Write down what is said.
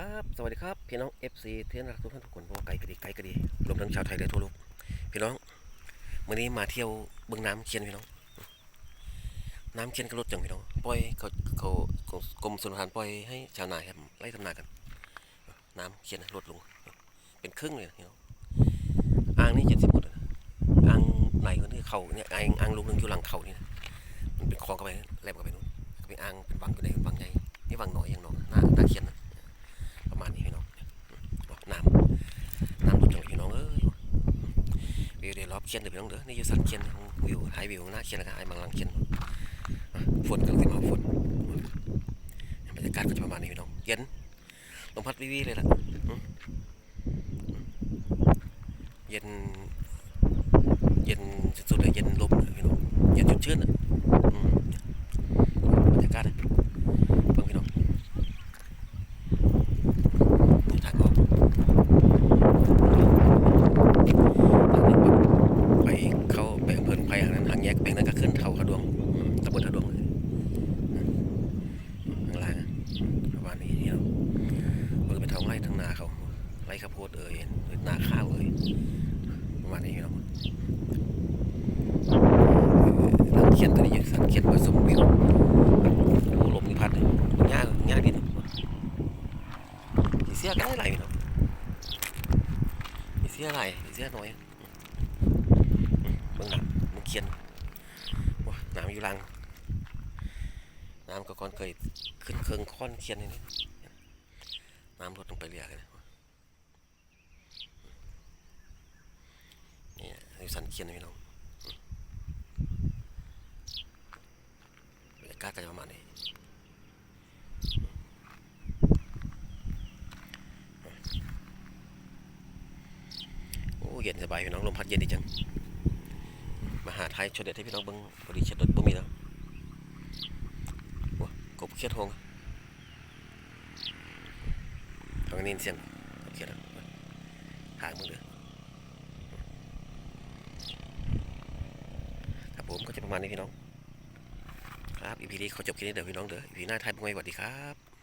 ครับสวัสดีครับพี่น้อง FC เทียนรักทุกท่านทุกคนเพราะว่าไกลก็ดีไกลก็ดีรวมทั้งชาวไทยและทั่วโลกพี่น้องวันนี้มาเที่ยวบื้องน้ำเชียนพี่น้อง น้ำเชียนก็ลดจังพี่น้องปล่อยเขาเขากรมสุนทรปล่อยให้ชาวนาครับไล่ทำนากัน น้ำเชียนลดลง เป็นครึ่งเลยพี่น้องอ่างนี่เจ็ดสิบหมดอ่างไหนก็นี่เขาเนี่ยอ่างอ่างลูกหนึงอยู่หลังเขานี่นะมันเป็นคลองกันไปแลบกันไปนู่นก็เป็นอ่างเป็นวังอยู่ไหนวังใหญ่นี่วังหน่อยอย่างน้องหน้าหน้าเชียนนะมาณนี้พี่น้องน้ำน้ำลดจังเลยพี่น้องเอ้ยวิว เดี๋ยวรอบเชียนเดี๋ยวพี่น้องเด้อนี่อยู่สันเชียนของวิวหายวิวหน้าเชียนแล้วก็หายมังลังเชียนฝนกำลังจะมาฝนบรรยากาศก็จะประมาณนี้พี่น้องเย็นลมพัดวิวเลยล่ะอืมเย็น เย็นสุดๆเลยเย็นลมเลยพี่น้องเย็นสดชื่นอะอืมบรรยากาศอะเบิ่งพี่น้อง ทางออกไปเข้าไปอำเภอไผ่ทางนั้นทาง แยกแบงนั้นก็ขึ้นเขาขะดวงตำบลขะดวงเลยข้างล่างประมาณนี้เดียวเออไปทางไร่ทางนาเขาไร่ข้าวโพดเอ่ยนาข้าวเอ่ยประมาณนี้เนาะเออสังเขียนตัวนี้สังเขียนผสมวิวลมพัดเลยยากยากนิดมีเสียกันได้หลายพี่น้องมีเสียหลายมีเสียน้อยเบิ่งหนักมึงเขียน อยู่หลัง น้ำก็ก่อนเคยขึ้นเคืองค้อนเขียนนี่น้ำลดลงไปเรื่อยเลยนี่อยู่สันเขียนนะพี่น้องบรรยากาศก็จะประมาณนี้โอ้เย็นสบายพี่น้องลมพัดเย็นดีจัง มาหายชดเด็ดให้พี่น้องเบิ่งพอดีเช็ดบ่มีแล้วโอ้กบเขียดหงทางนี้เสียงเขียดหางมึงเด้อครับผมก็จะประมาณนี้พี่น้อง ครับอีพีนี้เขาจบแค่นี้เดี๋ยวพี่น้องเด้ออีพีหน้าไทยบุ้งไว้สวัสดีครับ